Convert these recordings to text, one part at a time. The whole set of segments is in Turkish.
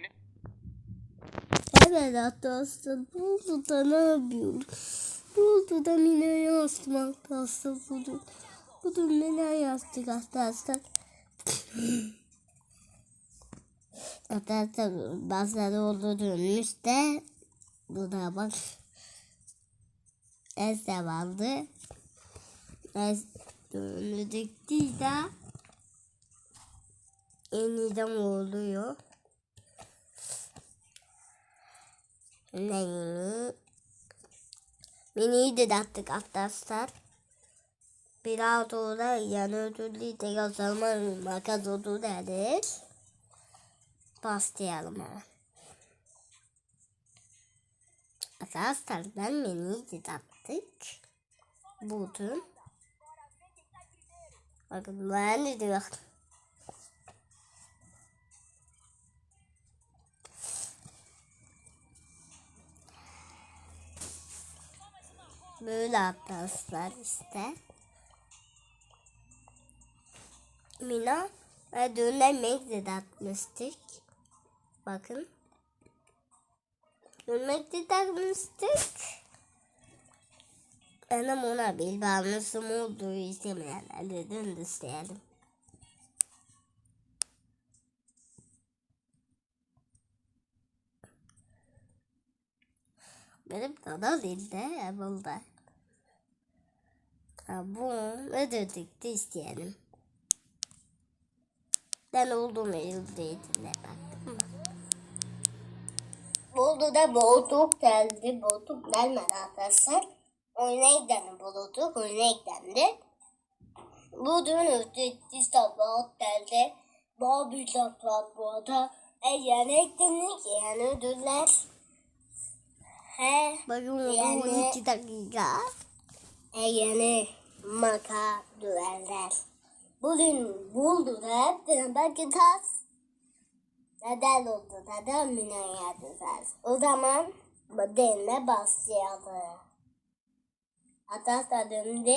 oyunu. Evet arkadaşlar buldu da ne yapıyorum? Buldu da Mina'ya yazdım arkadaşlar buldum. Buldum Mina'ya yazdık arkadaşlar. Arkadaşlar bazıları oldu dönmüş de bu da bak vardı. Es dönüldük değil de yeniden oluyor. Neyini? Mini'yi de attık arkadaşlar. Biraz sonra yan ödüllü o zaman makas oldu dedik. Başlayalım hemen. Arkadaşlar ben Mini'yi de attık. Buldum. Bakın ben de diyor. Böyle arkadaşlar işte. Mina ve düğünden mekzed atmıştık. Bakın. Dün mekzed atmıştık. Annem ona bir bağımlısım olduğu istemeyenler de dün de isteyelim. Benim dada dilde bulda. Ha, bu ödedik de isteyelim. Ben olduğum elimdeydiler baktım. Buldu da boğduk geldi. Boğduk gelmedi arkadaşlar. Oyuna eklendi bulduk. Oyuna eklendi. Bu dün ödedik sabah geldi. Daha bir sabah bu arada. E yani ekledik yani ödüller. Oldu Yani- 12 dakika. E yani maka düeller. Bugün buldu da hepsine belki tas. Neden oldu? Neden minaya tas? O zaman deneme başlayalım. Hatta döndü.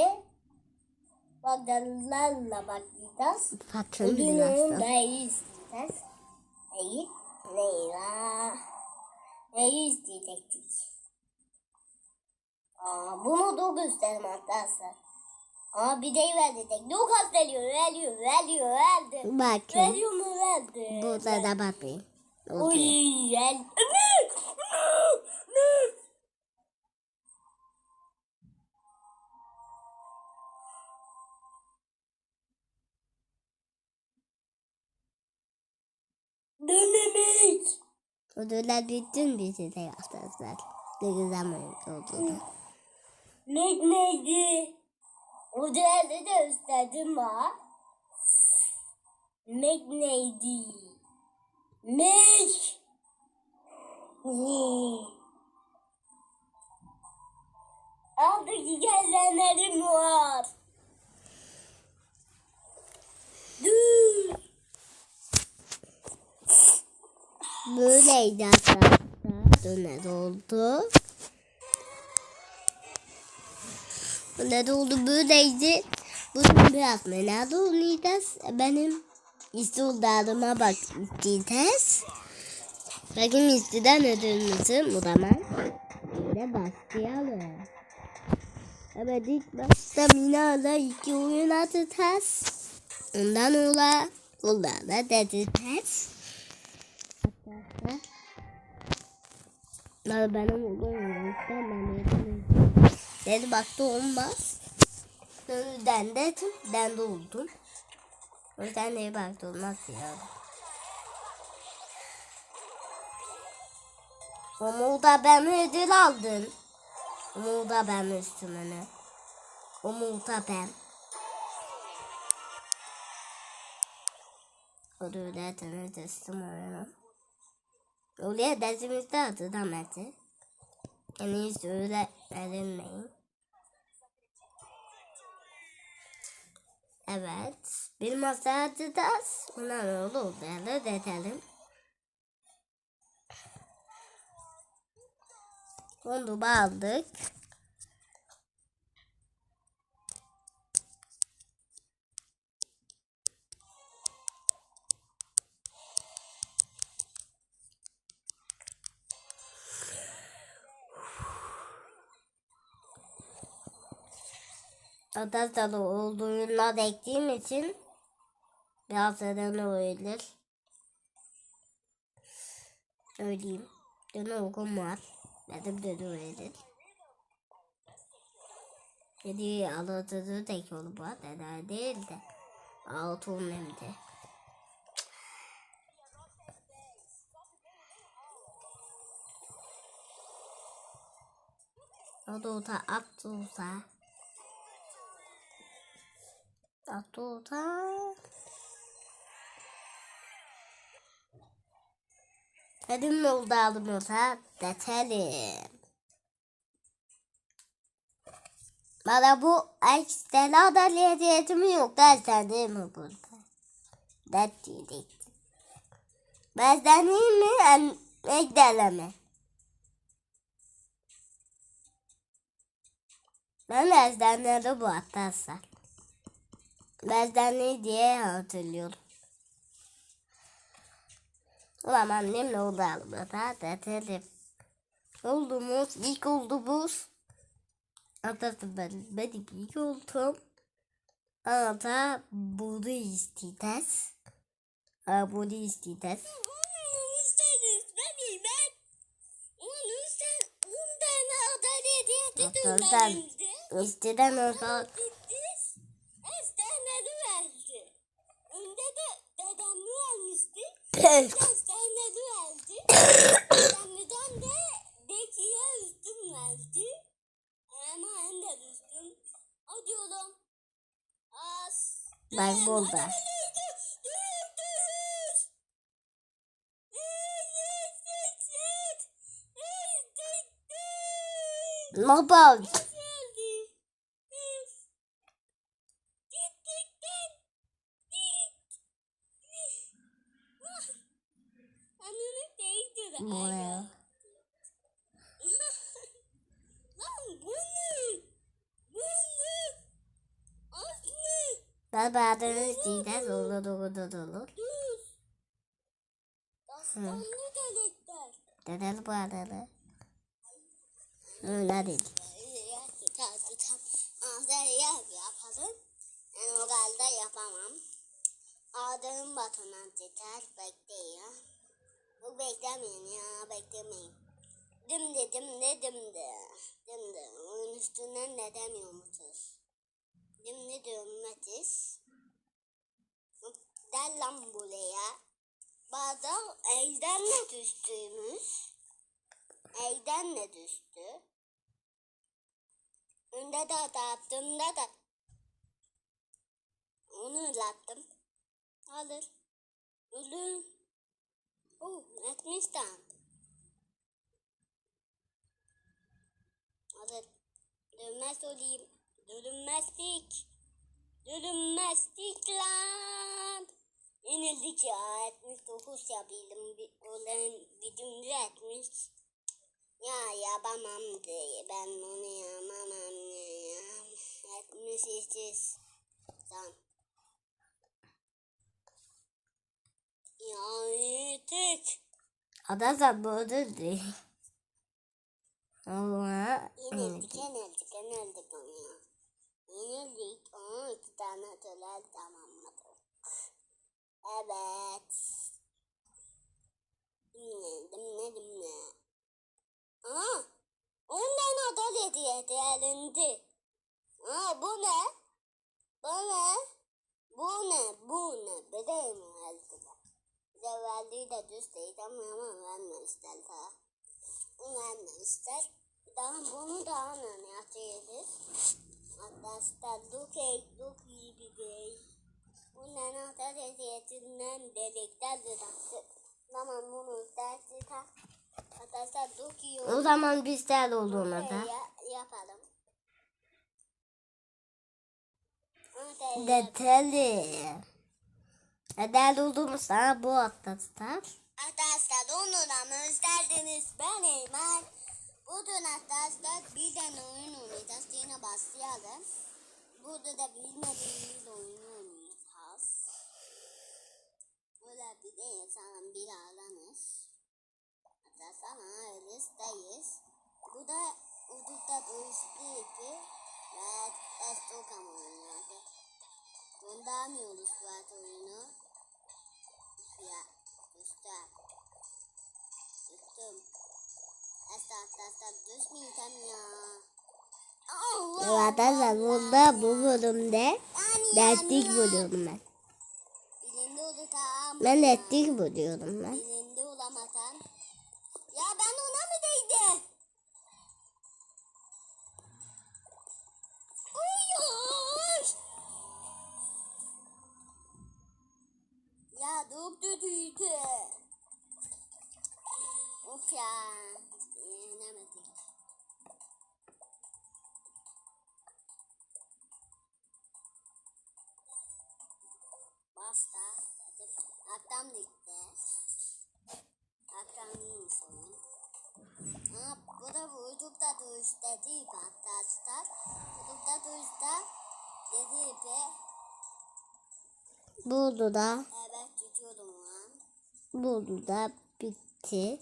Bakallarla bakacağız. Patron Bugün biraz onun da. iyi isteyeceğiz. İyi. Neyla? Neyi isteyecektik? Aa, bunu da gösterim arkadaşlar. Aa bir de verecek. Lucas veriyor, veriyor, veriyor, verdi. Bakın. Veriyor mu verdi? Burada da bakmayın. Oldu. Oy, gel. Ne? Ne? Ne? Ne demek? Ödüller bütün bizi de yaptırdılar. Ne güzel oldu. Ne neydi? O değerde de gösterdim ha. Mek neydi? Mek. Ne? Aldaki gelenlerim var. Dur. Böyleydi arkadaşlar. Döner oldu. Döner oldu böyleydi. Bugün biraz menada oynayacağız. Benim istuldarıma bak isteyeceğiz. Bakın istiden ödülümüzü bu zaman. Böyle başlayalım. Evet ilk başta Mina'la iki oyun atacağız. Ondan sonra bunlarla dedeceğiz. Hatta ben benim ben ben Dedi baktı olmaz. Den de den de oldum. O yüzden de baktı olmaz ya. Da ben ödül aldım. Da ben üstüme. Onu da ben. Öyle tanır teslim oyunu. Öyle dersimizde adı da Mete. Yani hiç öyle edinmeyin. Evet. Bir masa atacağız. Buna ne olur derler edelim. Onu aldık. Arkadaşlar olduğuna ektiğim için biraz neden olabilir. Söyleyeyim. Dönü okum var. Benim dönü öyledir. Dedi anlatıcı tek yolu var. Neden değil de. Altın hem de. O da ota at olsa. At olsa. Benim oldu aldım olsa detelim. Bana bu ekstra adaliyetim yok dersen değil mi burada? Det diyecektim. Bezden iyi mi? Em, ekdeleme. Ben bezdenleri bu atarsan. Bezdenli diye hatırlıyorum. Ulan annemle oldu almada detelim. Oldumuz, ilk oldumuz. Atası ben, benim ilk oldum. Ata bunu isteyeceğiz. Bunu isteyeceğiz. Onu istediniz ben ben. Onu iste, on tane adalet yedi Arkadaşlar dönlerinde. isteden olsa Gittiniz. Estenleri verdi. Önde de dedemli vermişti. Estenleri verdi. Dedemliden de Beki'ye üstün verdi. Ama en de üstün. Hadi oğlum. As. Bak burada. Mobile. Buraya. Lan bu ne? Bu ne? Aslı. Ben badını isteyeceğiz. Olur olur olur. Düz. Aslanlı delikler. Dedel badını. Öyle değil. yapalım. Ben o galda yapamam. Adamın batından yeter bekleyin. Bu beklemeyin ya beklemeyin. Dimdi dimdi dimdi. Dimdi. Onun üstünden ne demiyor musunuz? Dimdi dönmetiz. Gel lan buraya. Bazı elden ne düştüğümüz. Elden ne düştü? Önde de attığımda da onu ıslattım. Alır. Ölüm. Oh, etmişten. Alır. Dönmez olayım. Dönmezlik. Dönmezlik lan. Yenildik ya. 79 yapabildim. Olan videomda etmiş. Ya yapamam diye ben onu yapamam ya. 78. Tamam. Ya yedik. Arkadaşlar böyle değil. Ama Yenildik, yenildik, yenildik onu ya. Yenildik, onu iki tane töler tamamladık. Evet. Dinle, dinle, dinle. Aa, ondan adalet yedi elinde. Aa, bu ne? Bu ne? Bu ne? Bu ne? Bedel mi verdi? De düz değil ama ama vermemişler daha. Vermemişler. Daha bunu daha ne yapacağız? Arkadaşlar Duke, Duke iyi bir bey. Bundan adalet yetinden bebekler de taktı. Tamam bunu dersi tak. Arkadaşlar Duke'yi o zaman biz de olduğuna da. ya, yapalım. Hadi Dedel olduğumuz sana bu arkadaşlar. Arkadaşlar onunla özlerdiniz ben Eymen. Bugün arkadaşlar bir tane oyun oynayacağız. Yine başlayalım. Burada da bilmediğimiz oyunu oynayacağız. Öyle bir de insanın bir aranız. Arkadaşlar analisteyiz. Bu da ucukta dolaştığı ipi. Evet, Estok ama oynuyordu. Göndermiyoruz Fuat oyunu. Ya, göster. Düştüm. Estok, estok, düşmeyeceğim ya. Allah arkadaşlar burada bu bölümde dertlik buluyorum ben. Ben dertlik buluyorum ben. Vücutta dövüşte değil arkadaşlar. Vücutta dövüşte dediği gibi Burada da evet tutuyordum lan. burada da bitti.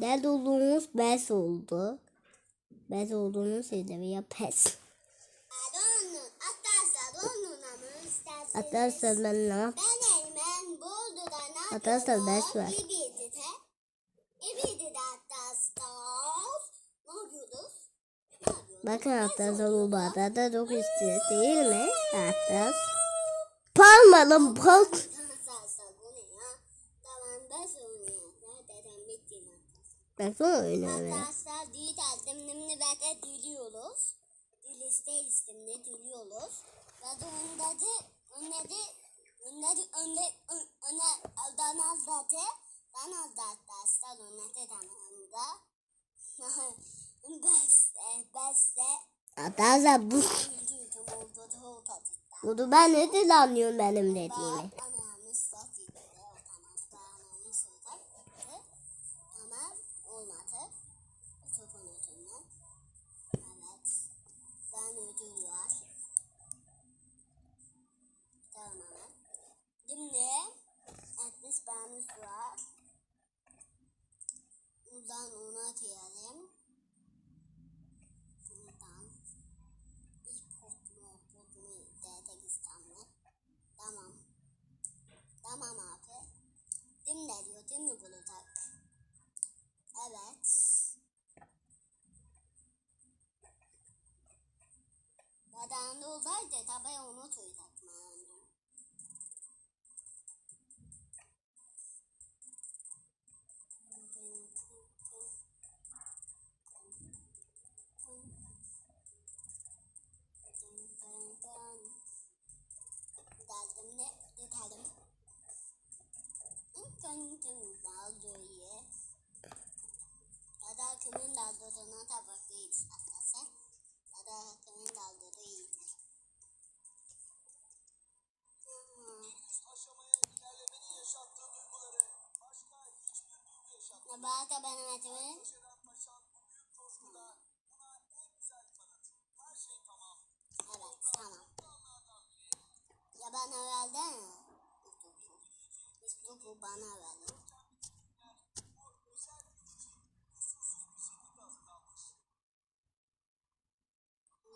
Nerede olduğumuz bes oldu. Bes olduğumuz şeyleri ya pes. Arkadaşlar ben ne yap? Arkadaşlar ders var. İbidi de. İbidi de arkadaşlar. Ne yapıyoruz? Ne yapıyoruz? Bakın bu barda da çok istiyor değil mi? Arkadaşlar. Parmalım ben bitti. Baksana oynuyor ya. Arkadaşlar dil tasdimini ve de diliyoruz. Dil iste istimini diliyoruz. Ve de önde de önde de önde de önde önde danal zaten danal arkadaşlar önde Arkadaşlar bu bunu ben ne de anlıyorum benim dediğimi. Şimdi 60 bağımız var. Buradan onu atayalım. Buradan ilk potlu potlu DT İstanbul. Tamam. Tamam abi. Dim ne diyor değil mi bunu tak? Evet. Badanda olaydı tabi onu tüydak Bak benim etimin. Evet tamam. Ya bana verdin topu bana verdin.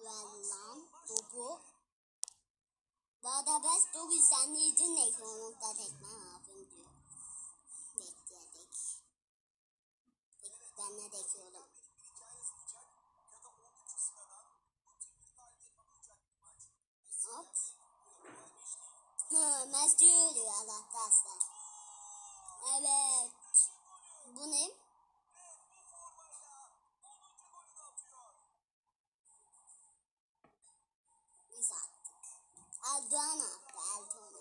Ver lan topu. Bana ben topu sen yedin de konukta tekme yapayım Ben ne bekliyorum? Hop. Hı, Mesut yürüyor arkadaşlar. Evet. Bu ne? Biz attık. Erdoğan attı. Erdoğan.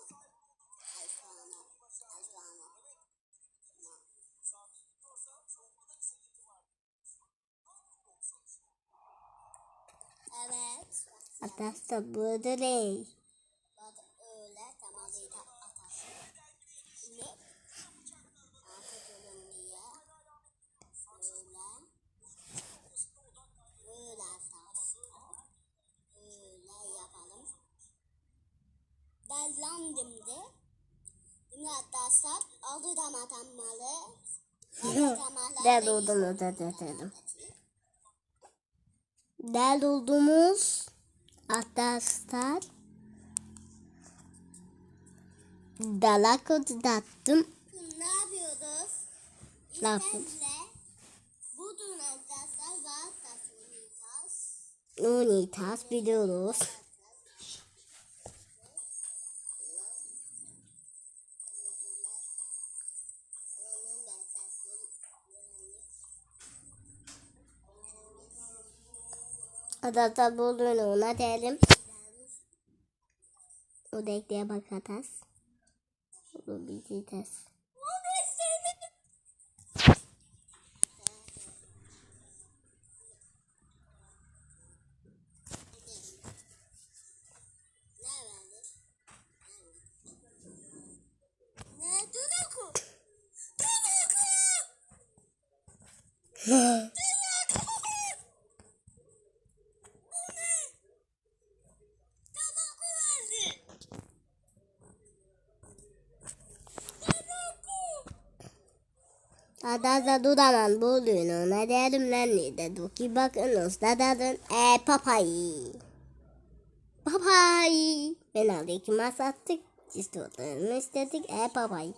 Erdoğan. Evet. Arkadaşlar burada ne? Bak öyle tamalıyı da atarsın. Şimdi artık ölüm diye öyle öyle atarsın. Öyle yapalım. Ben landım de. Şimdi arkadaşlar aldı da matanmalı. Ben oldum dedim. Del olduğumuz arkadaşlar dalak dattım. Ne yapıyoruz? Yapıyoruz? Bu dönem dersler var tasarlayacağız. Unitas biliyoruz. Arkadaşlar bu oyunu ona diyelim. O da ekleye bakatas. Bunu bileceğiz. Ne dudak o? Dudak o! Dudak o verdi. Arkadaşlar duramam bu oyunu ona diyelim lan ne dedi ki bakınız da dedin e papay. Papay. Ben aldık masattık. İstiyordunuz istedik e papay.